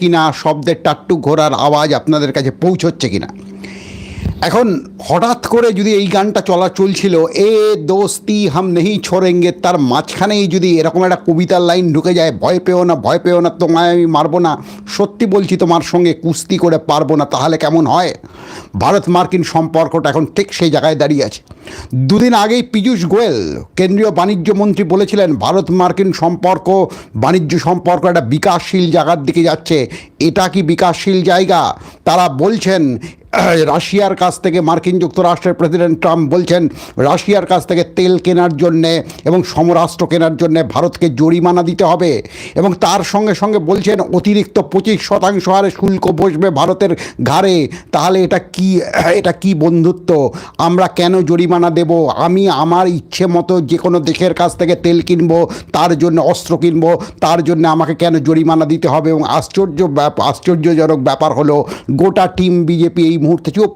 কিনা শব্দের টাট্টু ঘোরার আওয়াজ আপনাদের কাছে পৌঁছচ্ছে কিনা। এখন হঠাৎ করে যদি এই গানটা চলা চলছিল, এ দোস্তি, হাম নেহি ছোড়েঙ্গে তার মাঝখানেই যদি এরকম একটা কবিতার লাইন ঢুকে যায়, ভয় পেও না, ভয় পেও না, তোমায় আমি মারবো না, সত্যি বলছি তোমার সঙ্গে কুস্তি করে পারব না, তাহলে কেমন হয়? ভারত মার্কিন সম্পর্কটা এখন ঠিক সেই জায়গায় দাঁড়িয়ে আছে। দুদিন আগেই পীযূষ গোয়েল, কেন্দ্রীয় বাণিজ্য মন্ত্রী বলেছিলেন, ভারত মার্কিন সম্পর্ক, বাণিজ্য সম্পর্ক একটা বিকাশশীল জায়গার দিকে যাচ্ছে। এটা কি বিকাশশীল জায়গা? তারা বলছেন রাশিয়ার কাছ থেকে মার্কিন যুক্তরাষ্ট্রের প্রেসিডেন্ট ট্রাম্প বলছেন, রাশিয়ার কাছ থেকে তেল কেনার জন্যে এবং সমরাষ্ট্র কেনার জন্যে ভারতকে জরিমানা দিতে হবে এবং তার সঙ্গে সঙ্গে বলছেন, অতিরিক্ত পঁচিশ শতাংশ হারে শুল্ক বসবে ভারতের ঘাড়ে। তাহলে এটা কি এটা কি বন্ধুত্ব? আমরা কেন জরিমানা দেব? আমি আমার ইচ্ছে মতো যে কোনো দেশের কাছ থেকে তেল কিনবো, তার জন্য অস্ত্র কিনবো, তার জন্য আমাকে কেন জরিমানা দিতে হবে? এবং আশ্চর্য আশ্চর্যজনক ব্যাপার হলো, গোটা টিম বিজেপি এই মুহূর্তে চুপ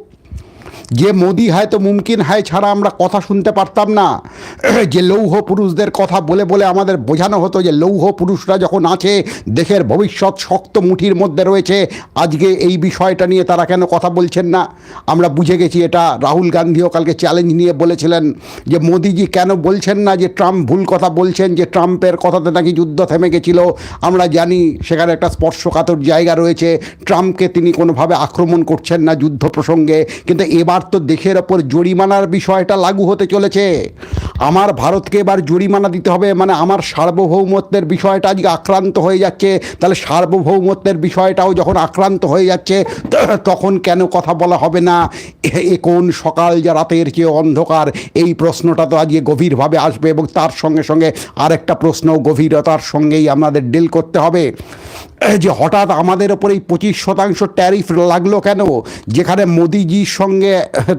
যে মোদি হয় তো মুমকিন হয় ছাড়া আমরা কথা শুনতে পারতাম না। যে লৌহ পুরুষদের কথা বলে বলে আমাদের বোঝানো হতো যে লৌহ পুরুষরা যখন আছে দেশের ভবিষ্যৎ শক্ত মুঠির মধ্যে রয়েছে। আজকে এই বিষয়টা নিয়ে তারা কেন কথা বলছেন না? আমরা বুঝে গেছি এটা রাহুল গান্ধীও কালকে চ্যালেঞ্জ নিয়ে বলেছিলেন যে মোদিজি কেন বলছেন না যে ট্রাম্প ভুল কথা বলছেন, যে ট্রাম্পের কথাতে নাকি যুদ্ধ থেমে গেছিল। আমরা জানি সেখানে একটা স্পর্শকাতর জায়গা রয়েছে। ট্রাম্পকে তিনি কোনোভাবে আক্রমণ করছেন না যুদ্ধ প্রসঙ্গে। কিন্তু এবার তো দেশের ওপর জরিমানার বিষয়টা লাগু হতে চলেছে। আমার ভারতকে এবার জরিমানা দিতে হবে মানে আমার সার্বভৌমত্বের বিষয়টা আজকে আক্রান্ত হয়ে যাচ্ছে। তাহলে সার্বভৌমত্বের বিষয়টাও যখন আক্রান্ত হয়ে যাচ্ছে, তখন কেন কথা বলা হবে না? এ- কোন সকাল যা রাতের চেয়ে অন্ধকার? এই প্রশ্নটা তো আজকে গভীরভাবে আসবে এবং তার সঙ্গে সঙ্গে আরেকটা প্রশ্ন গভীরতার সঙ্গেই আমাদের ডিল করতে হবে। যে হঠাৎ আমাদের ওপর এই পঁচিশ শতাংশ ট্যারিফ লাগল কেন? যেখানে মোদিজির সঙ্গে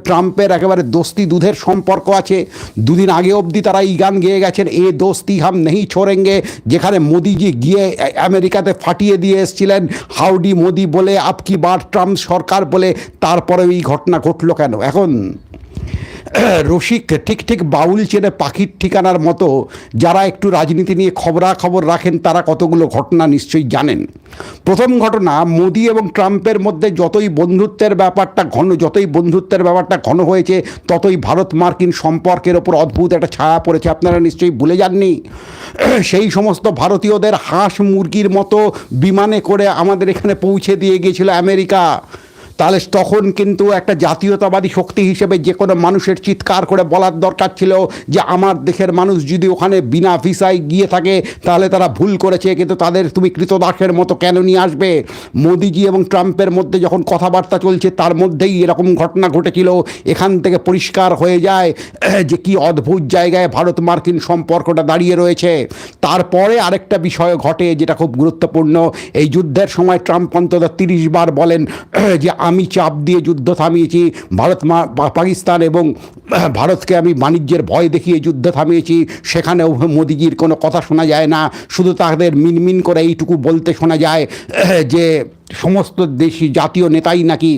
ট্রাম্পের একেবারে দোস্তি দুধের সম্পর্ক আছে, দুদিন আগে অবধি তারা এই গান গেয়ে গেছেন, এ দোস্তি হাম নেই ছোড়েঙ্গে যেখানে মোদিজি গিয়ে আমেরিকাতে ফাটিয়ে দিয়ে এসেছিলেন। হাউডি মোদি বলে, আপকি বার ট্রাম্প সরকার বলে তারপরে এই ঘটনা ঘটলো কেন? এখন রসিক ঠিক ঠিক বাউল চেনে পাখির ঠিকানার মতো যারা একটু রাজনীতি নিয়ে খবরাখবর রাখেন, তারা কতগুলো ঘটনা নিশ্চয়ই জানেন। প্রথম ঘটনা, মোদি এবং ট্রাম্পের মধ্যে যতই বন্ধুত্বের ব্যাপারটা ঘন, যতই বন্ধুত্বের ব্যাপারটা ঘন হয়েছে, ততই ভারত মার্কিন সম্পর্কের ওপর অদ্ভুত একটা ছায়া পড়েছে। আপনারা নিশ্চয়ই ভুলে যাননি। সেই সমস্ত ভারতীয়দের হাঁস মুরগির মতো বিমানে করে আমাদের এখানে পৌঁছে দিয়ে গিয়েছিল আমেরিকা। তাহলে তখন কিন্তু একটা জাতীয়তাবাদী শক্তি হিসেবে যে কোনো মানুষের চিৎকার করে বলার দরকার ছিল যে আমার দেশের মানুষ যদি ওখানে বিনা ভিসায় গিয়ে থাকে, তাহলে তারা ভুল করেছে, কিন্তু তাদের তুমি কৃতদাসের মতো কেন নিয়ে আসবে? মোদিজি এবং ট্রাম্পের মধ্যে যখন কথাবার্তা চলছে, তার মধ্যেই এরকম ঘটনা ঘটেছিল। এখান থেকে পরিষ্কার হয়ে যায় যে কি অদ্ভুত জায়গায় ভারত মার্কিন সম্পর্কটা দাঁড়িয়ে রয়েছে। তারপরে আরেকটা বিষয় ঘটে যেটা খুব গুরুত্বপূর্ণ। এই যুদ্ধের সময় ট্রাম্প অন্তত তিরিশ বার বলেন যে আমি চাপ দিয়ে যুদ্ধ থামিয়েছি। ভারত পাকিস্তান এবং ভারতকে আমি বাণিজ্যের ভয় দেখিয়ে যুদ্ধ থামিয়েছি। সেখানেও মোদিজির কোনো কথা শোনা যায় না। শুধু তাদের মিনমিন করে এইটুকু বলতে শোনা যায় যে সমস্ত দেশি জাতীয় নেতাই নাকি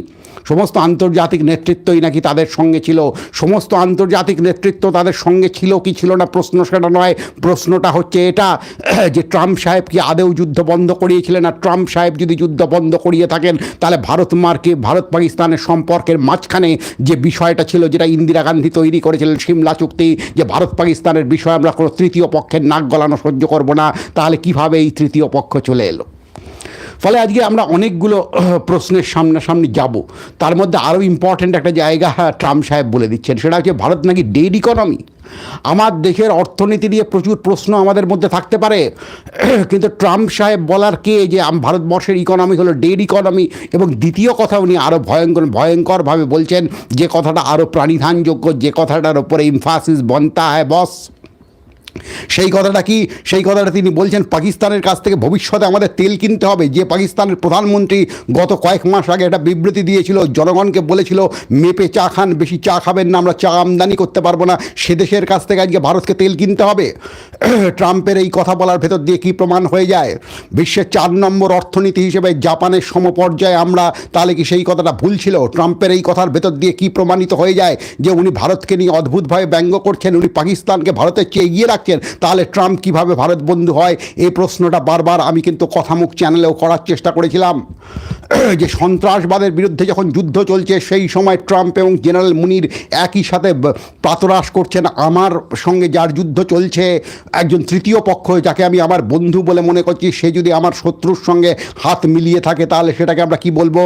সমস্ত আন্তর্জাতিক নেতৃত্বই নাকি তাদের সঙ্গে ছিল? সমস্ত আন্তর্জাতিক নেতৃত্ব তাদের সঙ্গে ছিল কি ছিল না প্রশ্ন সেটা নয়। প্রশ্নটা হচ্ছে এটা যে ট্রাম্প সাহেব কি আদেও যুদ্ধ বন্ধ করিয়েছিলেন? আর ট্রাম্প সাহেব যদি যুদ্ধ বন্ধ করিয়ে থাকেন, তাহলে ভারত মার্কে, ভারত পাকিস্তানের সম্পর্কের মাঝখানে যে বিষয়টা ছিল, যেটা ইন্দিরা গান্ধী তৈরি করেছিলেন, সিমলা চুক্তি, যে ভারত পাকিস্তানের বিষয়ে আমরা কোনো তৃতীয় পক্ষের নাক গলানো সহ্য করব না, তাহলে কীভাবে এই তৃতীয় পক্ষ চলে এলো? ফলে আজকে আমরা অনেকগুলো প্রশ্নের সামনাসামনি যাব। তার মধ্যে আরও ইম্পর্ট্যান্ট একটা জায়গা হ্যাঁ, ট্রাম্প সাহেব বলে দিচ্ছেন। সেটা হচ্ছে ভারত নাকি ডেড ইকোনমি আমার দেশের অর্থনীতি নিয়ে প্রচুর প্রশ্ন আমাদের মধ্যে থাকতে পারে। কিন্তু ট্রাম্প সাহেব বলার কে যে ভারতবর্ষের ইকোনমি হলো ডেড ইকোনমি এবং দ্বিতীয় কথা উনি আরও ভয়ঙ্কর ভয়ঙ্করভাবে বলছেন যে কথাটা আরও প্রাণিধানযোগ্য যে কথাটার ওপরে ইমফাসিস বনতা হয় বস সেই কথাটা কি? সেই কথাটা তিনি বলছেন, পাকিস্তানের কাছ থেকে ভবিষ্যতে আমাদের তেল কিনতে হবে। যে পাকিস্তানের প্রধানমন্ত্রী গত কয়েক মাস আগে একটা বিবৃতি দিয়েছিল, জনগণকে বলেছিল, মেপে চা খান, বেশি চা খাবেন না, আমরা চা আমদানি করতে পারব না, সে দেশের কাছ থেকে আজকে ভারতকে তেল কিনতে হবে। ট্রাম্পের এই কথা বলার ভেতর দিয়ে কি প্রমাণ হয়ে যায়? বিশ্বের চার নম্বর অর্থনীতি হিসেবে জাপানের সমপর্যায়ে আমরা, তাহলে কি সেই কথাটা ভুল ছিল? ট্রাম্পের এই কথার ভেতর দিয়ে কি প্রমাণিত হয়ে যায় যে উনি ভারতকে নিয়ে অদ্ভুতভাবে ব্যঙ্গ করছেন, উনি পাকিস্তানকে ভারতের চেয়ে এগিয়ে রাখছেন? রাখছেন তাহলে ট্রাম্প কীভাবে ভারত বন্ধু হয়? এই প্রশ্নটা বারবার আমি কিন্তু কথামুখ চ্যানেলেও করার চেষ্টা করেছিলাম। যে সন্ত্রাসবাদের বিরুদ্ধে যখন যুদ্ধ চলছে, সেই সময় ট্রাম্প এবং জেনারেল মুনির একই সাথে প্রাতরাশ করছেন। আমার সঙ্গে যার যুদ্ধ চলছে, একজন তৃতীয় পক্ষ, যাকে আমি আমার বন্ধু বলে মনে করছি, সে যদি আমার শত্রুর সঙ্গে হাত মিলিয়ে থাকে, তাহলে সেটাকে আমরা কি বলব?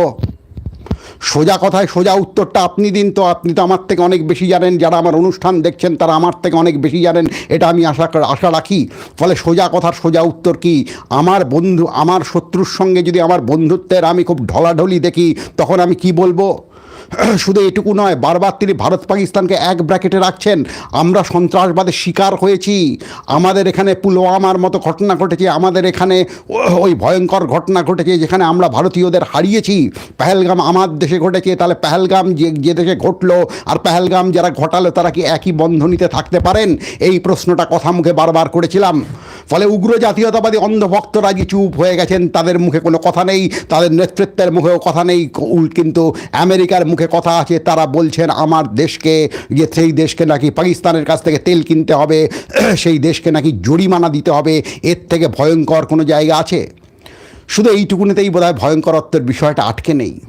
সোজা কথায় সোজা উত্তরটা আপনি দিন তো আপনি তো আমার থেকে অনেক বেশি জানেন, যারা আমার অনুষ্ঠান দেখছেন তারা আমার থেকে অনেক বেশি জানেন, এটা আমি আশা আশা রাখি। ফলে সোজা কথার সোজা উত্তর কি? আমার বন্ধু, আমার শত্রুর সঙ্গে যদি আমার বন্ধুত্বের আমি খুব ঢলাঢলি দেখি, তখন আমি কি বলব? শুধু এটুকু নয়, বারবার তিনি ভারত পাকিস্তানকে এক ব্র্যাকেটে রাখছেন। আমরা সন্ত্রাসবাদের শিকার হয়েছি। আমাদের এখানে পুলওয়ামার মতো ঘটনা ঘটেছে, আমাদের এখানে ওই ভয়ঙ্কর ঘটনা ঘটেছে যেখানে আমরা ভারতীয়দের হারিয়েছি। পেহেলগাম আমার দেশে ঘটেছে, তাহলে পেহেলগাম যে যে দেশে ঘটলো আর পেহেলগাম যারা ঘটালো, তারা কি একই বন্ধনীতে থাকতে পারেন? এই প্রশ্নটা কথা মুখে বারবার করেছিলাম। ফলে উগ্র জাতীয়তাবাদী অন্ধভক্তরা যে চুপ হয়ে গেছেন, তাদের মুখে কোনো কথা নেই, তাদের নেতৃত্বের মুখেও কথা নেই কিন্তু আমেরিকার মুখে কথা আছে, তারা বলছেন, আমার দেশকে, যে সেই দেশকে নাকি পাকিস্তানের কাছ থেকে তেল কিনতে হবে, সেই দেশকে নাকি জরিমানা দিতে হবে, এর থেকে ভয়ঙ্কর কোনো জায়গা আছে? শুধু এইটুকুনিতেই বোধ হয় ভয়ঙ্করত্বের বিষয়টা আটকে নেই।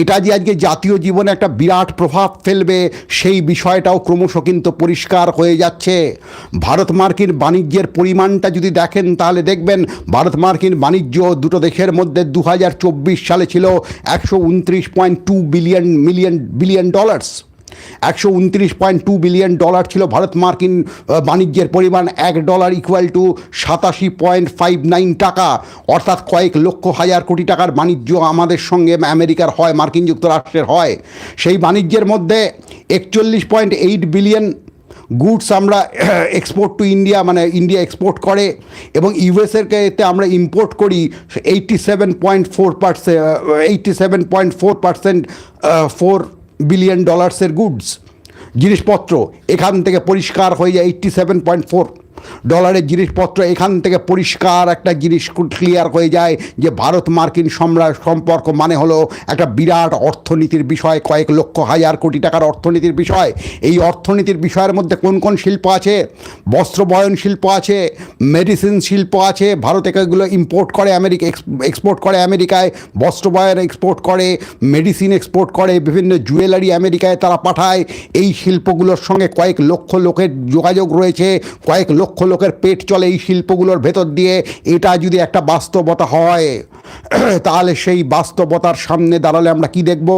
এটা যে আজকে জাতীয় জীবনে একটা বিরাট প্রভাব ফেলবে, সেই বিষয়টাও ক্রমশ কিন্তু পরিষ্কার হয়ে যাচ্ছে। ভারত মার্কিন বাণিজ্যের পরিমাণটা যদি দেখেন, তাহলে দেখবেন ভারত মার্কিন বাণিজ্য দুটো দেশের মধ্যে দু হাজার চব্বিশ সালে ছিল একশো উনত্রিশ point two billion million, billion dollars একশো উনত্রিশ পয়েন্ট টু বিলিয়ন ডলার ছিল ভারত মার্কিন বাণিজ্যের পরিমাণ, এক ডলার ইকুয়াল টু সাতাশি পয়েন্ট ফাইভ নাইন টাকা। অর্থাৎ কয়েক লক্ষ হাজার কোটি টাকার বাণিজ্য আমাদের সঙ্গে আমেরিকার হয়, মার্কিন যুক্তরাষ্ট্রের হয়। সেই বাণিজ্যের মধ্যে একচল্লিশ পয়েন্ট এইট বিলিয়ন গুডস আমরা এক্সপোর্ট টু ইন্ডিয়া মানে ইন্ডিয়া এক্সপোর্ট করে এবং ইউএসের এতে আমরা ইম্পোর্ট করি eighty seven point four percent eighty seven point four percent four billion ডলার্সের goods জিনিসপত্র এখান থেকে পরিষ্কার হয়ে যায় এইট্টি সেভেন পয়েন্ট ফোর ডলারের জিনিসপত্র এখান থেকে পরিষ্কার একটা জিনিস ক্লিয়ার হয়ে যায় যে ভারত মার্কিন সম্রা সম্পর্ক মানে হলো একটা বিরাট অর্থনীতির বিষয়, কয়েক লক্ষ হাজার কোটি টাকার অর্থনীতির বিষয়। এই অর্থনীতির বিষয়ের মধ্যে কোন কোন শিল্প আছে? বস্ত্রবয়ন শিল্প আছে মেডিসিন শিল্প আছে, ভারত এগুলো ইম্পোর্ট করে আমেরিকা এক্সপোর্ট করে আমেরিকায় বস্ত্রবয়ন এক্সপোর্ট করে মেডিসিন এক্সপোর্ট করে, বিভিন্ন জুয়েলারি আমেরিকায় তারা পাঠায়। এই শিল্পগুলোর সঙ্গে কয়েক লক্ষ লোকের যোগাযোগ রয়েছে, কয়েক লক্ষ লোকের পেট চলে এই শিল্পগুলোর ভেতর দিয়ে। এটা যদি একটা বাস্তবতা হয়, তাহলে সেই বাস্তবতার সামনে দাঁড়ালে আমরা কি দেখব?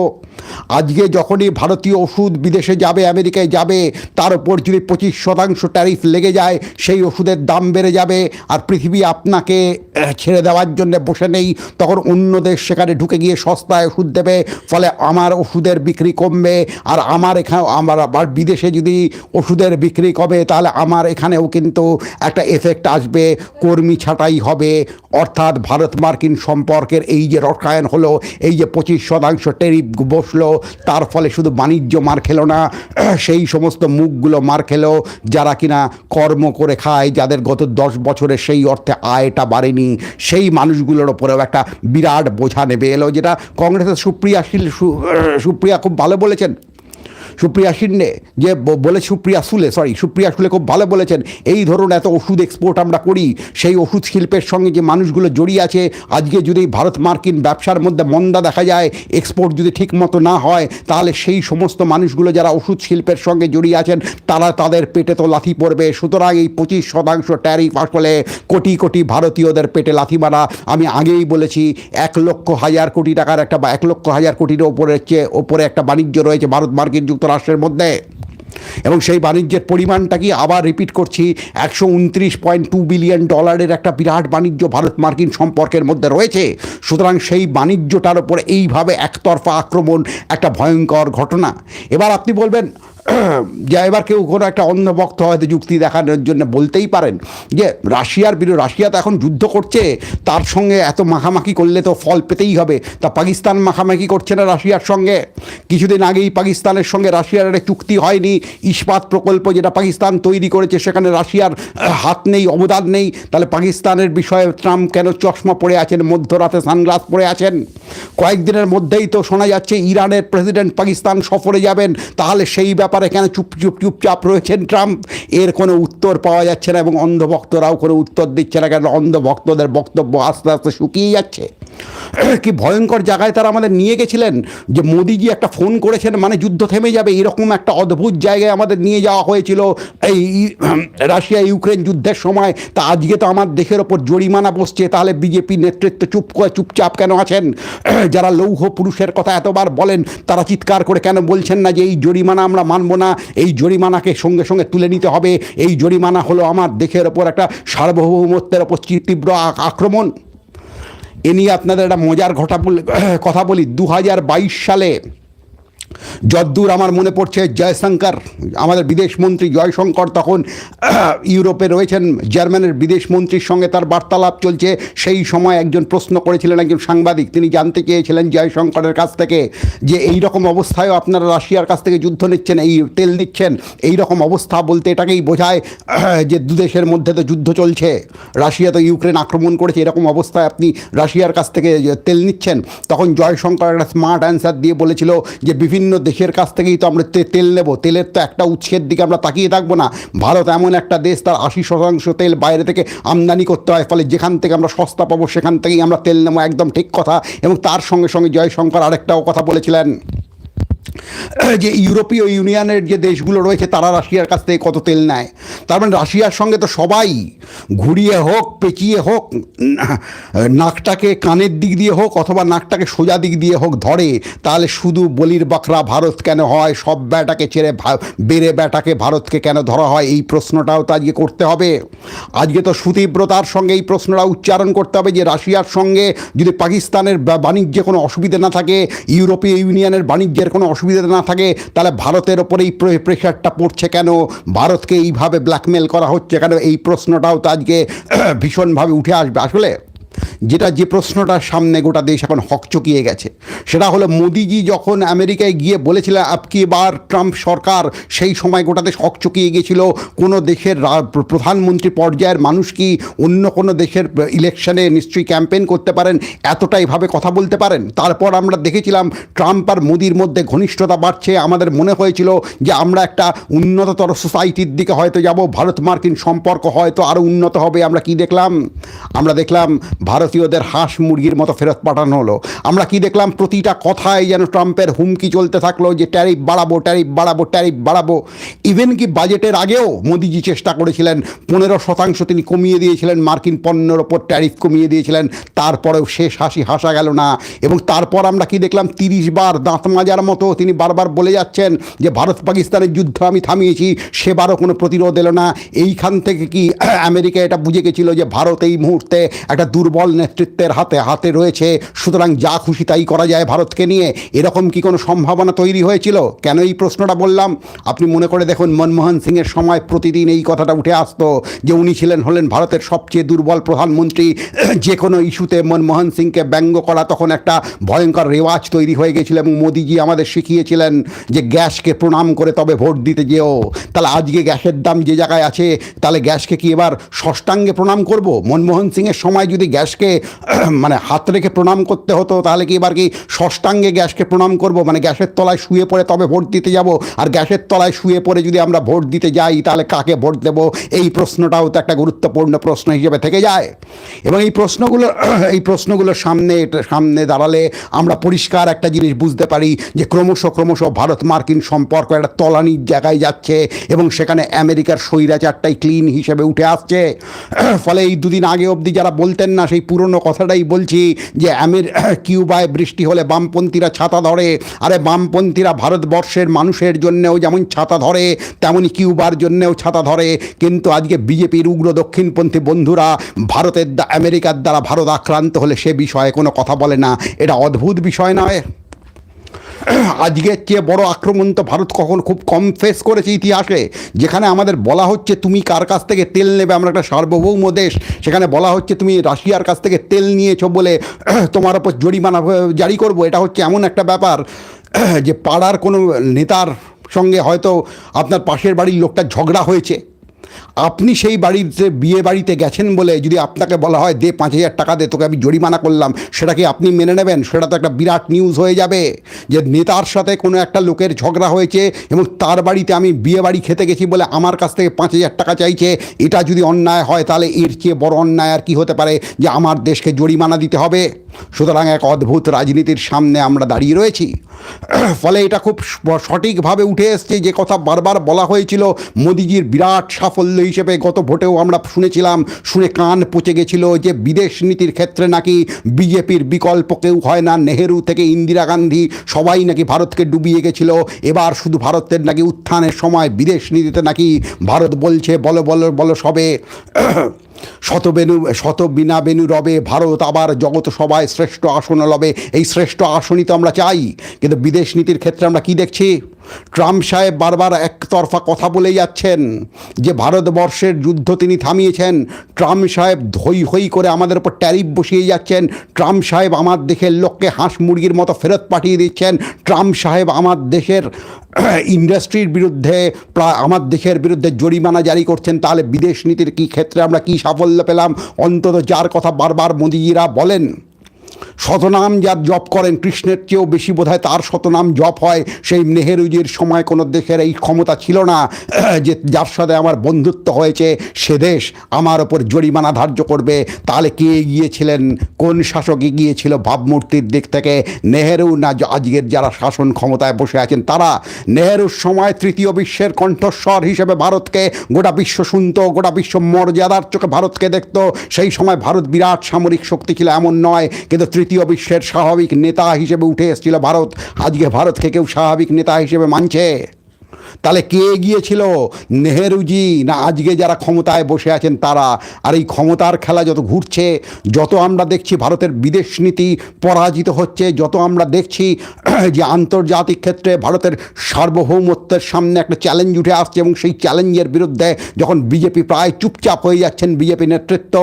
আজকে যখনই ভারতীয় ওষুধ বিদেশে যাবে, আমেরিকায় যাবে, তার উপর যদি পঁচিশ শতাংশ ট্যারিফ লেগে যায়, সেই ওষুধের দাম বেড়ে যাবে আর পৃথিবী আপনাকে ছেড়ে দেওয়ার জন্য বসে নেই, তখন অন্য দেশ সেখানে ঢুকে গিয়ে সস্তায় ওষুধ দেবে, ফলে আমার ওষুধের বিক্রি কমবে আর আমার এখানে, আমার বিদেশে যদি ওষুধের বিক্রি কমে, তাহলে আমার এখানেও কিন্তু একটা এফেক্ট আসবে, কর্মী ছাঁটাই হবে। অর্থাৎ ভারত মার্কিন সম্পর্কের এই যে রসায়ন হলো, এই যে পঁচিশ শতাংশ টেরিফ বসল, তার ফলে শুধু বাণিজ্য মার খেলো না, সেই সমস্ত মুখগুলো মার খেলো, যারা কিনা কর্ম করে খায়, যাদের গত দশ বছরে সেই অর্থে আয়টা বাড়েনি, সেই মানুষগুলোর ওপরেও একটা বিরাট বোঝা নেবে এলো, যেটা কংগ্রেসের সুপ্রিয়া সুপ্রিয়া খুব ভালো বলেছেন। সুপ্রিয়া সিন্ডে, যে বলে সুপ্রিয়া সুলে সরি সুপ্রিয়া সুলে খুব ভালো বলেছেন, এই ধরুন এত ওষুধ এক্সপোর্ট আমরা করি, সেই ওষুধ শিল্পের সঙ্গে যে মানুষগুলো জড়িয়ে আছে, আজকে যদি ভারত মার্কিন ব্যবসার মধ্যে মন্দা দেখা যায় এক্সপোর্ট যদি ঠিক মতো না হয়, তাহলে সেই সমস্ত মানুষগুলো যারা ওষুধ শিল্পের সঙ্গে জড়িয়ে আছেন, তারা তাদের পেটে তো লাথি পড়বে, সুতরাং এই পঁচিশ শতাংশ ট্যারিফ আসলে কোটি কোটি ভারতীয়দের পেটে লাথি মারা, আমি আগেই বলেছি, এক লক্ষ হাজার কোটি টাকার একটা বা এক লক্ষ হাজার কোটির ওপরে চেয়ে ওপরে একটা বাণিজ্য রয়েছে ভারত মার্কিন যুক্তরাষ্ট্রের মধ্যে। এবং সেই বাণিজ্যের পরিমাণটা কি আবার রিপিট করছি? একশো উনত্রিশ পয়েন্ট টু বিলিয়ন ডলারের একটা বিরাট বাণিজ্য ভারত মার্কিন সম্পর্কের মধ্যে রয়েছে। সুতরাং সেই বাণিজ্যটার ওপরে এইভাবে একতরফা আক্রমণ একটা ভয়ঙ্কর ঘটনা। এবার আপনি বলবেন যে এবার কেউ কোনো একটা অন্ধভক্ত হয়তো যুক্তি দেখানোর জন্য বলতেই পারেন যে রাশিয়ার বিরুদ্ধে রাশিয়া তো এখন যুদ্ধ করছে, তার সঙ্গে এত মাখামাখি করলে তো ফল পেতেই হবে। তা পাকিস্তান মাখামাখি করছে না রাশিয়ার সঙ্গে? কিছুদিন আগেই পাকিস্তানের সঙ্গে রাশিয়ার একটা চুক্তি হয়নি। ইস্পাত প্রকল্প যেটা পাকিস্তান তৈরি করেছে, সেখানে রাশিয়ার হাত নেই, অবদান নেই। তাহলে পাকিস্তানের বিষয়ে ট্রাম্প কেন চশমা পরে আছেন? মধ্যরাতে সানগ্লাস পরে আছেন? কয়েকদিনের মধ্যেই তো শোনা যাচ্ছে, ইরানের প্রেসিডেন্ট পাকিস্তান সফরে যাবেন। তাহলে সেই ব্যাপারে কেন চুপ চুপ, চুপচাপ রয়েছেন ট্রাম্প? এর কোনো উত্তর পাওয়া যাচ্ছে না এবং অন্ধভক্তরাও কোনো উত্তর দিচ্ছে না কেন? অন্ধভক্তদের বক্তব্য আস্তে আস্তে শুকিয়ে যাচ্ছে। কি ভয়ঙ্কর জায়গায় তারা আমাদের নিয়ে গেছিলেন? যে মোদিজি একটা ফোন করেছেন মানে যুদ্ধ থেমে যাবে, এরকম একটা অদ্ভুত জায়গায় আমাদের নিয়ে যাওয়া হয়েছিল। এই রাশিয়া ইউক্রেন যুদ্ধের সময়, তা আজকে তো আমার দেশের ওপর জরিমানা বসছে, তাহলে বিজেপি নেতৃত্ব চুপ করে চুপচাপ কেন আছেন? যারা লৌহ পুরুষের কথা এতবার বলেন, তারা চিৎকার করে কেন বলছেন না যে এই জরিমানা আমরা মানব না, এই জরিমানাকে সঙ্গে সঙ্গে তুলে নিতে হবে। এই জরিমানা হলো আমার দেশের ওপর একটা সার্বভৌমত্বের ওপর তীব্র আক্রমণ। এ নিয়ে আপনাদের একটা মজার ঘটা কথা বলি। দু হাজার বাইশ সালে যদ্দূর আমার মনে পড়ছে জয়শঙ্কর, আমাদের বিদেশমন্ত্রী জয়শঙ্কর তখন ইউরোপে রয়েছেন, জার্মানের বিদেশমন্ত্রীর সঙ্গে তার বার্তালাপ চলছে। সেই সময় একজন প্রশ্ন করেছিলেন একজন সাংবাদিক, তিনি জানতে চেয়েছিলেন জয়শঙ্করের কাছ থেকে যে এই রকম অবস্থায়ও আপনারা রাশিয়ার কাছ থেকে যুদ্ধ নিচ্ছেন, এই তেল নিচ্ছেন এই রকম অবস্থা বলতে এটাকেই বোঝায় যে দুদেশের মধ্যে তো যুদ্ধ চলছে। রাশিয়া তো ইউক্রেন আক্রমণ করেছে, এরকম অবস্থায় আপনি রাশিয়ার কাছ থেকে তেল নিচ্ছেন। তখন জয়শঙ্কর একটা স্মার্ট অ্যান্সার দিয়ে বলেছিল যে বিভিন্ন দেশের কাছ থেকেই তো আমরা তেল নেব। তেলের তো একটা উৎসের দিকে আমরা তাকিয়ে থাকব না। ভারত এমন একটা দেশ, তার আশি শতাংশ তেল বাইরে থেকে আমদানি করতে হয়, ফলে যেখান থেকে আমরা সস্তা পাবো সেখান থেকেই আমরা তেল নেব, একদম ঠিক কথা। এবং তার সঙ্গে সঙ্গে জয়শঙ্কর আরেকটাও কথা বলেছিলেন। যে ইউরোপীয় ইউনিয়নের যে দেশগুলো রয়েছে, তারা রাশিয়ার কাছ থেকে কত তেল নেয়? তার মানে রাশিয়ার সঙ্গে তো সবাই ঘুরিয়ে হোক, পেঁচিয়ে হোক, নাকটাকে কানের দিক দিয়ে হোক অথবা নাকটাকে সোজা দিক দিয়ে হোক ধরে, তাহলে শুধু বলির বাকরা ভারত কেন হয়? সব ব্যাটাকে ছেড়ে বেড়ে ব্যাটাকে ভারতকে কেন ধরা হয়? এই প্রশ্নটাও তো আজকে করতে হবে। আজকে তো সুতীব্রতার সঙ্গে এই প্রশ্নটা উচ্চারণ করতে হবে যে রাশিয়ার সঙ্গে যদি পাকিস্তানের বাণিজ্যে কোনো অসুবিধা না থাকে, ইউরোপীয় ইউনিয়নের বাণিজ্যের কোনো অসুবিধা না থাকে, তাহলে ভারতের ওপর এই প্রে- প্রেশারটা পড়ছে কেন? ভারতকে এইভাবে ব্ল্যাকমেল করা হচ্ছে কেন? এই প্রশ্নটাও তো আজকে ভীষণভাবে উঠে আসবে। আসলে যেটা যে প্রশ্নটার সামনে গোটা দেশ এখন হকচকিয়ে গেছে, সেটা হলো মোদিজি যখন আমেরিকায় গিয়ে বলেছিলেন আপকি বার ট্রাম্প সরকার সেই সময় গোটা দেশ হকচকিয়ে গিয়েছিল কোনো দেশের প্রধানমন্ত্রী পর্যায়ের মানুষ কি অন্য কোনো দেশের ইলেকশনে নিশ্চয়ই ক্যাম্পেইন করতে পারেন? এতটা এভাবে কথা বলতে পারেন? তারপর আমরা দেখেছিলাম, ট্রাম্প আর মোদির মধ্যে ঘনিষ্ঠতা বাড়ছে। আমাদের মনে হয়েছিল যে আমরা একটা উন্নততর সোসাইটির দিকে হয়তো যাব, ভারত মার্কিন সম্পর্ক হয়তো আরও উন্নত হবে। আমরা কি দেখলাম? আমরা দেখলাম ভারতীয়দের হাঁস মুরগির মতো ফেরত পাঠানো হলো। আমরা কি দেখলাম? প্রতিটা কথায় যেন ট্রাম্পের হুমকি চলতে থাকল যে ট্যারিফ বাড়াবো ট্যারিফ বাড়াবো ট্যারিফ বাড়াবো। ইভেন কি বাজেটের আগেও মোদিজি চেষ্টা করেছিলেন, পনেরো শতাংশ তিনি কমিয়ে দিয়েছিলেন, মার্কিন পণ্যের ওপর ট্যারিফ কমিয়ে দিয়েছিলেন, তারপরেও শেষ হাসি হাসা গেল না। এবং তারপর আমরা কি দেখলাম? তিরিশ বার দাঁত মাজার মতো তিনি বারবার বলে যাচ্ছেন যে ভারত পাকিস্তানের যুদ্ধ আমি থামিয়েছি, সেবারও কোনো প্রতিরোধ এলো না। এইখান থেকে কি আমেরিকা এটা বুঝে গেছিল যে ভারত এই মুহূর্তে একটা দুর্বল নেতৃত্বের হাতে হাতে রয়েছে। সুতরাং যা খুশি তাই করা যায় ভারতকে নিয়ে। এরকম কি কোনো সম্ভাবনা তৈরি হয়েছিল? কেন এই প্রশ্নটা বললাম? আপনি মনে করে দেখুন, মনমোহন সিংয়ের সময় প্রতিদিন এই কথাটা উঠে আসতো যে উনি ছিলেন হলেন ভারতের সবচেয়ে দুর্বল প্রধানমন্ত্রী। যে কোনো ইস্যুতে মনমোহন সিংকে ব্যঙ্গ করা তখন একটা ভয়ঙ্কর রেওয়াজ তৈরি হয়ে গেছিল এবং মোদিজি আমাদের শিখিয়েছিলেন যে গ্যাসকে প্রণাম করে তবে ভোট দিতে যেও। তাহলে আজকে গ্যাসের দাম যে জায়গায় আছে, তাহলে গ্যাসকে কি এবার ষষ্ঠাঙ্গে প্রণাম করব? মনমোহন সিংয়ের সময় যদি গ্যাসকে মানে হাত রেখে প্রণাম করতে হতো, তাহলে কি এবার কি ষষ্ঠাঙ্গে গ্যাসকে প্রণাম করব? মানে গ্যাসের তলায় শুয়ে পড়ে তবে ভোট দিতে যাব? আর গ্যাসের তলায় শুয়ে পড়ে যদি আমরা ভোট দিতে যাই, তাহলে কাকে ভোট দেব? এই প্রশ্নটাও তো একটা গুরুত্বপূর্ণ প্রশ্ন হিসেবে থেকে যায়। এবং এই প্রশ্নগুলো, এই প্রশ্নগুলোর সামনে সামনে দাঁড়ালে আমরা পরিষ্কার একটা জিনিস বুঝতে পারি যে ক্রমশ ক্রমশ ভারত মার্কিন সম্পর্ক একটা তলানির জায়গায় যাচ্ছে এবং সেখানে আমেরিকার স্বৈরাচারটাই ক্লিন হিসেবে উঠে আসছে। ফলে এই দুদিন আগে অবধি যারা বলতেন না সেই পুরনো কথাটাই বলছি যে আমের, কিউবায় বৃষ্টি হলে বামপন্থীরা ছাতা ধরে। আরে বামপন্থীরা ভারতবর্ষের মানুষের জন্যেও যেমন ছাতা ধরে তেমনই কিউবার জন্যেও ছাতা ধরে। কিন্তু আজকে বিজেপির উগ্র দক্ষিণপন্থী বন্ধুরা ভারতের আমেরিকার দ্বারা ভারত আক্রান্ত হলে সে বিষয়ে কোনো কথা বলে না। এটা অদ্ভুত বিষয় নয়। আজকের চেয়ে বড় আক্রমণ তো ভারত কখন খুব কম ফেস করেছে ইতিহাসে। যেখানে আমাদের বলা হচ্ছে, তুমি কার কাছ থেকে তেল নেবে? আমরা একটা সার্বভৌম দেশ। সেখানে বলা হচ্ছে, তুমি রাশিয়ার কাছ থেকে তেল নিয়েছো বলে তোমার ওপর জরিমানা জারি করব। এটা হচ্ছে এমন একটা ব্যাপার যে পাড়ার কোনো নেতার সঙ্গে হয়তো আপনার পাশের বাড়ির লোকটা ঝগড়া হয়েছে। আপনি সেই বাড়িতে, বিয়ে বাড়িতে গেছেন বলে যদি আপনাকে বলা হয়, দে পাঁচ হাজার টাকা দে, তোকে আমি জরিমানা করলাম। সেটা কি আপনি মেনে নেবেন? সেটা তো একটা বিরাট নিউজ হয়ে যাবে যে নেতার সাথে কোনো একটা লোকের ঝগড়া হয়েছে এবং তার বাড়িতে আমি বিয়ে বাড়ি খেতে গেছি বলে আমার কাছ থেকে পাঁচ হাজার টাকা চাইছে। এটা যদি অন্যায় হয়, তাহলে এর চেয়ে বড় অন্যায় আর কি হতে পারে যে আমার দেশকে জরিমানা দিতে হবে? সুতরাং এক অদ্ভুত রাজনীতির সামনে আমরা দাঁড়িয়ে রয়েছি। ফলে এটা খুব সঠিকভাবে উঠে এসছে। যে কথা বারবার বলা হয়েছিল, মোদিজির বিরাট সাফল্য হিসেবে গত ভোটেও আমরা শুনেছিলাম, শুনে কান পচে গেছিল যে বিদেশ নীতির ক্ষেত্রে নাকি বিজেপির বিকল্প কেউ হয় না। নেহেরু থেকে ইন্দিরা গান্ধী সবাই নাকি ভারতকে ডুবিয়ে গেছিল। এবার শুধু ভারতের নাকি উত্থানের সময় বিদেশ নীতিতে নাকি ভারত বলছে, বলো বলো বলো সবে। শত বেনু শত বিনা বেনু রবে ভারত, আবার জগত সবাই শ্রেষ্ঠ আসন লবে। এই শ্রেষ্ঠ আসনই তো আমরা চাই। কিন্তু বিদেশ নীতির ক্ষেত্রে আমরা কি দেখছি? ট্রাম্প সাহেব বারবার একতরফা কথা বলে যাচ্ছেন। যে ভারতবর্ষের যুদ্ধ তিনি থামিয়েছেন, ট্রাম্প সাহেব ধই হই করে আমাদের উপর ট্যারিফ বসিয়ে যাচ্ছেন। ট্রাম্প সাহেব আমার দেশের লোককে হাঁস মুরগির মতো ফেরত পাঠিয়ে দিচ্ছেন। ট্রাম্প সাহেব আমার দেশের ইন্ডাস্ট্রির বিরুদ্ধে প্রায় আমার দেশের বিরুদ্ধে জরিমানা জারি করছেন। তাহলে বিদেশ নীতির কী ক্ষেত্রে আমরা কী সাফল্য পেলাম। অন্তত যার কথা বারবার মোদিজিরা বলেন। শতনাম যার জপ করেন কৃষ্ণের চেয়েও বেশি বোধ হয় তার শতনাম জপ হয়। সেই নেহেরুজির সময় কোনো দেশের এই ক্ষমতা ছিল না, যে যার সাথে আমার বন্ধুত্ব হয়েছে, সে দেশ আমার ওপর জরিমানা ধার্য করবে। তাহলে কে এগিয়েছিলেন কোন শাসক এগিয়েছিল ভাবমূর্তির দিক থেকে? নেহেরু না আজকের যারা শাসন ক্ষমতায় বসে আছেন তারা? নেহেরুর সময় তৃতীয় বিশ্বের কণ্ঠস্বর হিসেবে ভারতকে, গোটা বিশ্ব শুনত, গোটা বিশ্ব মর্যাদার চোখে ভারতকে দেখতো। সেই সময় ভারত বিরাট সামরিক শক্তি ছিল, এমন নয়। কিন্তু তৃতীয় বিশ্বের স্বাভাবিক নেতা হিসেবে উঠে এসেছিল ভারত। আজকে ভারতকে কেউ স্বাভাবিক নেতা হিসেবে মানছে। তাহলে কে গিয়েছিল নেহেরুজি না আজকে যারা ক্ষমতায় বসে আছেন তারা? আর এই ক্ষমতার খেলা যত ঘুরছে, যত আমরা দেখছি ভারতের বিদেশ নীতি পরাজিত হচ্ছে, যত আমরা দেখছি যে আন্তর্জাতিক ক্ষেত্রে ভারতের সার্বভৌমত্বের সামনে একটা চ্যালেঞ্জ উঠে আসছে এবং সেই চ্যালেঞ্জের বিরুদ্ধে যখন বিজেপি প্রায় চুপচাপ হয়ে যাচ্ছেন বিজেপি নেতৃত্ব,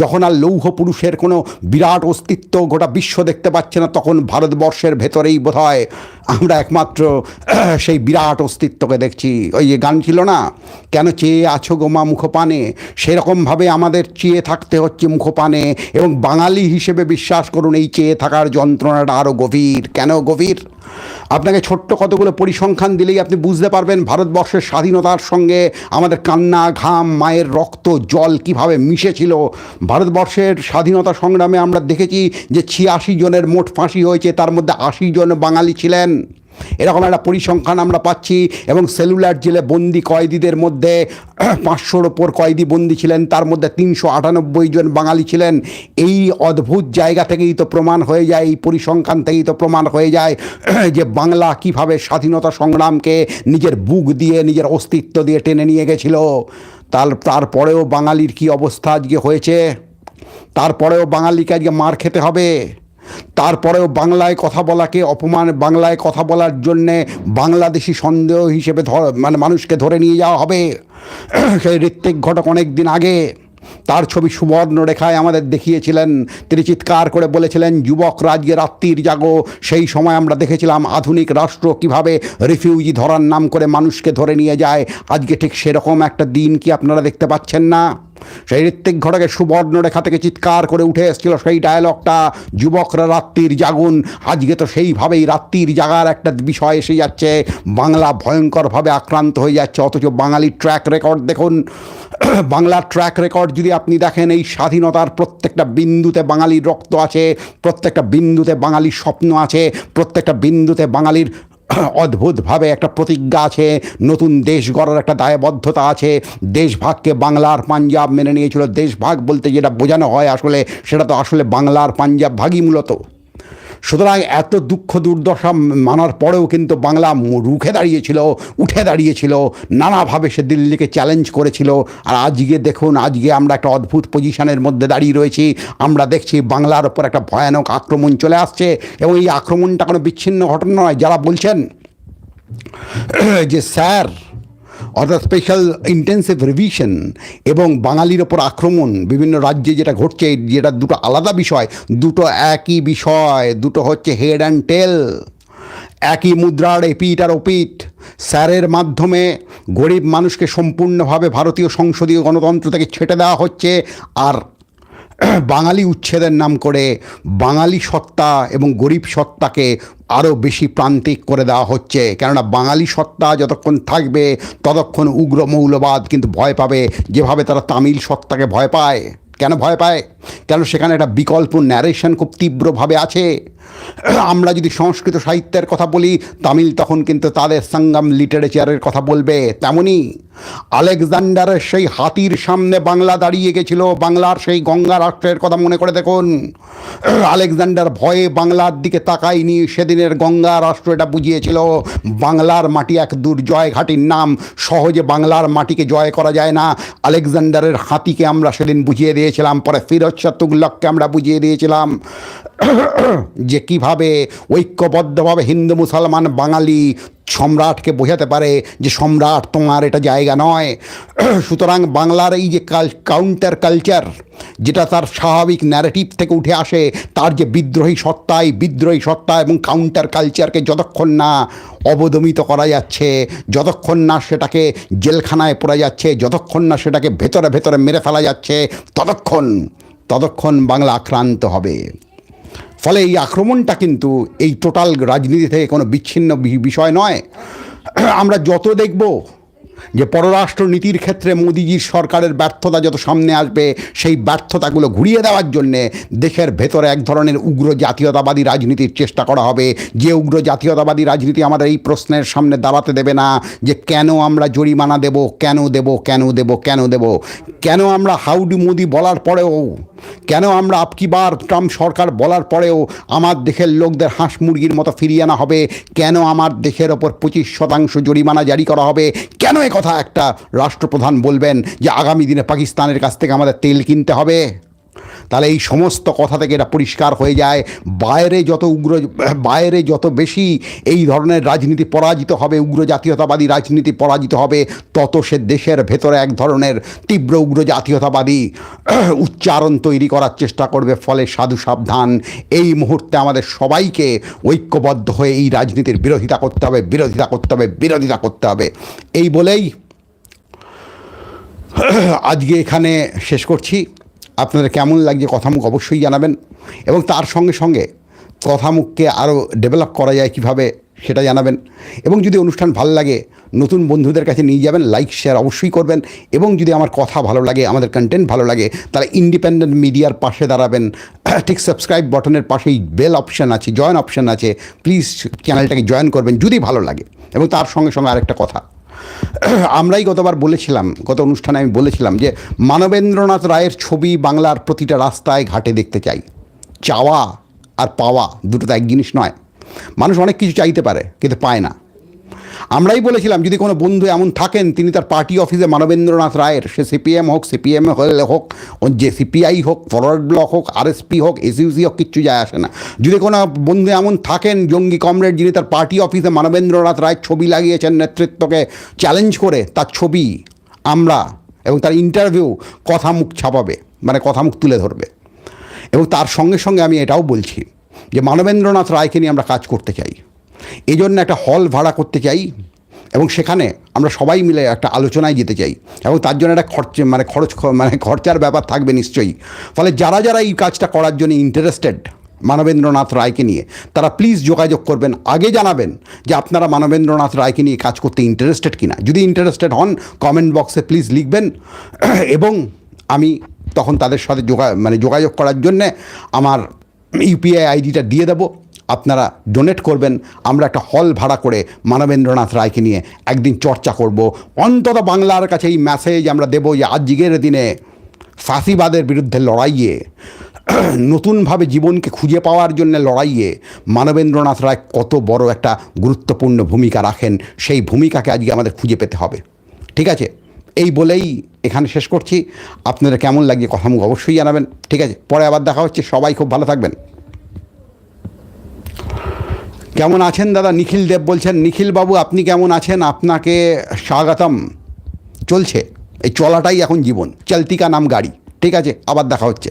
যখন আর লৌহ পুরুষের কোনো বিরাট অস্তিত্ব গোটা বিশ্ব দেখতে পাচ্ছে না, তখন ভারতবর্ষের ভেতরেই বোধ হয় আমরা একমাত্র, সেই বিরাট অস্তিত্বকে দেখছি। ওই যে গান ছিল না? কেন চেয়ে আছো গোমা মুখপানে? সেরকমভাবে আমাদের চেয়ে থাকতে হচ্ছে মুখপানে। এবং বাঙালি হিসেবে বিশ্বাস করুন, এই চেয়ে থাকার যন্ত্রণাটা আরও গভীর। কেন গভীর? আপনাকে ছোট্ট কতগুলো পরিসংখ্যান দিলেই আপনি বুঝতে পারবেন ভারতবর্ষের স্বাধীনতার সঙ্গে আমাদের কান্না, ঘাম, মায়ের রক্ত, জল কীভাবে মিশেছিল। ভারতবর্ষের স্বাধীনতা সংগ্রামে আমরা দেখেছি যে ছিয়াশি জনের মোট ফাঁসি হয়েছে, তার মধ্যে আশি জন বাঙালি ছিলেন। এরকম একটা পরিসংখ্যান আমরা পাচ্ছি এবং সেলুলার জেলে বন্দি কয়েদিদের মধ্যে পাঁচশোর ওপর কয়েদি বন্দি ছিলেন, তার মধ্যে তিনশো আটানব্বই জন বাঙালি ছিলেন। এই অদ্ভুত জায়গা থেকেই তো প্রমাণ হয়ে যায়, এই পরিসংখ্যান থেকেই তো প্রমাণ হয়ে যায় যে বাংলা কীভাবে স্বাধীনতা সংগ্রামকে নিজের বুক দিয়ে, নিজের অস্তিত্ব দিয়ে টেনে নিয়ে গেছিল। তার, তারপরেও বাঙালির কি অবস্থা আজকে হয়েছে? তারপরেও বাঙালিকে আজকে মার খেতে হবে? তারপরেও বাংলায় কথা বলাকে অপমান, বাংলায় কথা বলার জন্যে বাংলাদেশি সন্দেহ হিসেবে ধর মানে মানুষকে ধরে নিয়ে যাওয়া হবে। সেই ঋত্বিক ঘটক অনেক দিন আগে তার ছবি সুবর্ণ রেখায় আমাদের দেখিয়েছিলেন। তিনি চিৎকার করে বলেছিলেন, যুবক রাজ্যে রাত্রির জাগো, সেই সময় আমরা দেখেছিলাম আধুনিক রাষ্ট্র কীভাবে রিফিউজি ধরার নাম করে মানুষকে ধরে নিয়ে যায়। আজকে ঠিক সেরকম একটা দিন কি আপনারা দেখতে পাচ্ছেন না? সেই ঋত্বিক ঘটকের সুবর্ণ রেখা থেকে চিৎকার করে উঠে এসেছিল সেই ডায়লগটা যুবকরা রাত্রির জাগুন। আজকে তো সেইভাবেই রাত্রির জাগার একটা বিষয় এসে যাচ্ছে। বাংলা ভয়ঙ্করভাবে আক্রান্ত হয়ে যাচ্ছে। অথচ বাঙালির ট্র্যাক রেকর্ড দেখুন। বাংলার ট্র্যাক রেকর্ড যদি আপনি দেখেন, এই স্বাধীনতার প্রত্যেকটা বিন্দুতে বাঙালির রক্ত আছে, প্রত্যেকটা বিন্দুতে বাঙালির স্বপ্ন আছে, প্রত্যেকটা বিন্দুতে বাঙালির অদ্ভুতভাবে একটা প্রতিজ্ঞা আছে, নতুন দেশ গড়ার একটা দায়বদ্ধতা আছে, দেশভাগকে বাংলার পাঞ্জাব মেনে নিয়েছিল। দেশভাগ বলতে যেটা বোঝানো হয় আসলে, সেটা তো আসলে বাংলার পাঞ্জাব ভাগই মূলত। সুতরাং এত দুঃখ দুর্দশা মানার পরেও কিন্তু বাংলা রুখে দাঁড়িয়েছিল, উঠে দাঁড়িয়েছিল, নানাভাবে সে দিল্লিকে চ্যালেঞ্জ করেছিল। আর আজকে দেখুন, আজকে আমরা একটা অদ্ভুত পজিশনের মধ্যে দাঁড়িয়ে রয়েছি। আমরা দেখছি বাংলার ওপর একটা ভয়ানক আক্রমণ চলে আসছে। এবং এই আক্রমণটা কোনো বিচ্ছিন্ন ঘটনা নয়। যারা বলছেন যে স্যার অর্থাৎ স্পেশাল ইন্টেন্সিভ রিভিশন এবং বাঙালির ওপর আক্রমণ, বিভিন্ন রাজ্যে যেটা ঘটছে, যেটা দুটো আলাদা বিষয়, দুটো একই বিষয়, দুটো হচ্ছে হেড অ্যান্ড টেল একই মুদ্রার এপিট আর ওপিট স্যারের মাধ্যমে গরিব মানুষকে সম্পূর্ণভাবে ভারতীয় সংসদীয় গণতন্ত্র থেকে ছেটে দেওয়া হচ্ছে, আর বাঙালি উচ্ছেদের নাম করে বাঙালি সত্তা এবং গরিব সত্তাকে আরও বেশি প্রান্তিক করে দেওয়া হচ্ছে। কেননা বাঙালি সত্তা যতক্ষণ থাকবে, ততক্ষণ উগ্র মৌলবাদ কিন্তু ভয় পাবে, যেভাবে তারা তামিল সত্তাকে ভয় পায়। কেন ভয় পায়? কেন সেখানে একটা বিকল্প ন্যারেশন খুব তীব্রভাবে আছে? আমরা যদি সংস্কৃত সাহিত্যের কথা বলি, তামিল তখন কিন্তু তাদের সঙ্গম লিটারেচারের কথা বলবে, তেমনি আলেকজান্ডারের সেই হাতির সামনে বাংলা দাঁড়িয়ে গেছিল, বাংলার সেই গঙ্গা রাষ্ট্রের কথা মনে করে দেখুন। আলেকজান্ডার ভয়ে বাংলার দিকে তাকায়নি, সেদিনের গঙ্গা রাষ্ট্র এটা বুঝিয়েছিল, বাংলার মাটি এক দুর্জয় ঘাটির নাম, সহজে বাংলার মাটিকে জয় করা যায় না। আলেকজান্ডারের হাতিকে আমরা সেদিন বুঝিয়ে দিয়েছিলাম, পরে ফিরোজ শাহ তুগলককে আমরা বুঝিয়ে দিয়েছিলাম যে কীভাবে ঐক্যবদ্ধভাবে হিন্দু, মুসলমান, বাঙালি সম্রাটকে বোঝাতে পারে যে সম্রাট তোমার এটা জায়গা নয়। সুতরাং বাংলার এই যে কাউন্টার কালচার যেটা তার স্বাভাবিক ন্যারেটিভ থেকে উঠে আসে, তার যে বিদ্রোহী সত্তা, এই বিদ্রোহী সত্তা এবং কাউন্টার কালচারকে যতক্ষণ না অবদমিত করা যাচ্ছে, যতক্ষণ না সেটাকে জেলখানায় পড়া যাচ্ছে, যতক্ষণ না সেটাকে ভেতরে ভেতরে মেরে ফেলা যাচ্ছে, ততক্ষণ ততক্ষণ বাংলা আক্রান্ত হবে। ফলে এই আক্রমণটা কিন্তু এই টোটাল রাজনীতি থেকে কোনো বিচ্ছিন্ন বিষয় নয়। আমরা যত দেখব যে পররাষ্ট্র নীতির ক্ষেত্রে মোদিজির সরকারের ব্যর্থতা যত সামনে আসবে, সেই ব্যর্থতাগুলো ঘুরিয়ে দেওয়ার জন্যে দেশের ভেতরে এক ধরনের উগ্র জাতীয়তাবাদী রাজনীতির চেষ্টা করা হবে। যে উগ্র জাতীয়তাবাদী রাজনীতি আমাদের এই প্রশ্নের সামনে দাঁড়াতে দেবে না, যে কেন আমরা জরিমানা দেব, কেন দেব কেন দেব কেন দেব? কেন আমরা হাউডি মোদি বলার পরেও, কেন আমরা আপকি বার ট্রাম্প সরকার বলার পরেও আমার দেশের লোকদের হাঁস মুরগির মতো ফিরিয়ে আনা হবে? কেন আমার দেশের ওপর পঁচিশ শতাংশ জরিমানা জারি করা হবে? কেন এ কথা একটা রাষ্ট্রপ্রধান বলবেন যে আগামী দিনে পাকিস্তানের কাছ থেকে আমাদের তেল কিনতে হবে। তাহলে এই সমস্ত কথা থেকে এটা পরিষ্কার হয়ে যায়। বাইরে যত উগ্র, বাইরে যত বেশি এই ধরনের রাজনীতি পরাজিত হবে, উগ্র জাতীয়তাবাদী রাজনীতি পরাজিত হবে, তত সে দেশের ভেতরে এক ধরনের তীব্র উগ্র জাতীয়তাবাদী উচ্চারণ তৈরি করার চেষ্টা করবে, ফলে সাধু সাবধান। এই মুহূর্তে আমাদের সবাইকে ঐক্যবদ্ধ হয়ে এই রাজনীতির বিরোধিতা করতে হবে, বিরোধিতা করতে হবে, বিরোধিতা করতে হবে। এই বলেই আজকে এখানে শেষ করছি। আপনাদের কেমন লাগছে কথামুখ অবশ্যই জানাবেন এবং তার সঙ্গে সঙ্গে কথামুখকে আরও ডেভেলপ করা যায় কীভাবে সেটা জানাবেন এবং যদি অনুষ্ঠান ভালো লাগে, নতুন বন্ধুদের কাছে নিয়ে যাবেন লাইক শেয়ার অবশ্যই করবেন এবং যদি আমার কথা ভালো লাগে, আমাদের কন্টেন্ট ভালো লাগে, তাহলে ইন্ডিপেন্ডেন্ট মিডিয়ার পাশে দাঁড়াবেন। ঠিক সাবস্ক্রাইব বাটনের পাশেই বেল অপশান আছে জয়েন অপশান আছে। প্লিজ চ্যানেলটাকে জয়েন করবেন যদি ভালো লাগে। এবং তার সঙ্গে সঙ্গে আরেকটা কথা আমরাই গতবার বলেছিলাম, গত অনুষ্ঠানে আমি বলেছিলাম যে মানবেন্দ্রনাথ রায়ের ছবি বাংলার প্রতিটা রাস্তায় ঘাটে দেখতে চাই। চাওয়া আর পাওয়া দুটো তো এক জিনিস নয়। মানুষ অনেক কিছু চাইতে পারে, কিন্তু পায় না। আমরাই বলেছিলাম, যদি কোনো বন্ধু এমন থাকেন, তিনি তার পার্টি অফিসে মানবেন্দ্রনাথ রায়ের, সে সিপিএম হোক, সিপিএম হলে হোক যে সিপিআই হোক, ফরওয়ার্ড ব্লক হোক, আরএসপি হোক, এসইউসি হোক, কিচ্ছু যায় আসে না। যদি কোনো বন্ধু এমন থাকেন, জঙ্গি কমরেড, যিনি তার পার্টি অফিসে মানবেন্দ্রনাথ রায়ের ছবি লাগিয়েছেন নেতৃত্বকে চ্যালেঞ্জ করে, তার ছবি আমরা এবং তার ইন্টারভিউ কথা মুখ ছাপাবে মানে কথা মুখ তুলে ধরবে। এবং তার সঙ্গে সঙ্গে আমি এটাও বলছি যে, মানবেন্দ্রনাথ রায়কে নিয়ে আমরা কাজ করতে চাই। এই জন্য একটা হল ভাড়া করতে চাই এবং সেখানে আমরা সবাই মিলে একটা আলোচনায় যেতে চাই এবং তার জন্য একটা খরচ মানে খরচ মানে খরচার ব্যাপার থাকবে নিশ্চয়ই। ফলে যারা যারা এই কাজটা করার জন্য ইন্টারেস্টেড মানবেন্দ্রনাথ রায়কে নিয়ে, তারা প্লিজ যোগাযোগ করবেন, আগে জানাবেন যে আপনারা মানবেন্দ্রনাথ রায়কে নিয়ে কাজ করতে ইন্টারেস্টেড কিনা। যদি ইন্টারেস্টেড হন কমেন্ট বক্সে প্লিজ লিখবেন। এবং আমি তখন তাদের সাথে যোগা মানে যোগাযোগ করার জন্যে আমার ইউপিআই আইডিটা দিয়ে দেবো। আপনারা ডোনেট করবেন। আমরা একটা হল ভাড়া করে মানবেন্দ্রনাথ রায়কে নিয়ে একদিন চর্চা করব। অন্তত বাংলার কাছে এই মেসেজ আমরা দেবো যে আজকের দিনে ফাঁসিবাদের বিরুদ্ধে লড়াইয়ে, নতুনভাবে জীবনকে খুঁজে পাওয়ার জন্য লড়াইয়ে মানবেন্দ্রনাথ রায় কত বড় একটা গুরুত্বপূর্ণ ভূমিকা রাখেন। সেই ভূমিকাকে আজকে আমাদের খুঁজে পেতে হবে। ঠিক আছে? এই বলেই এখানে শেষ করছি। আপনাদের কেমন লাগছে কথা অবশ্যই জানাবেন। ঠিক আছে? পরে আবার দেখা হচ্ছে। সবাই খুব ভালো থাকবেন। কেমন আছেন দাদা? নিখিল দেব বলছেন, নিখিল বাবু, আপনি কেমন আছেন? আপনাকে স্বাগতম। চলছে। এই চলাটাই এখন জীবন। চলতিকা নাম গাড়ি। ঠিক আছে, আবার দেখা হচ্ছে।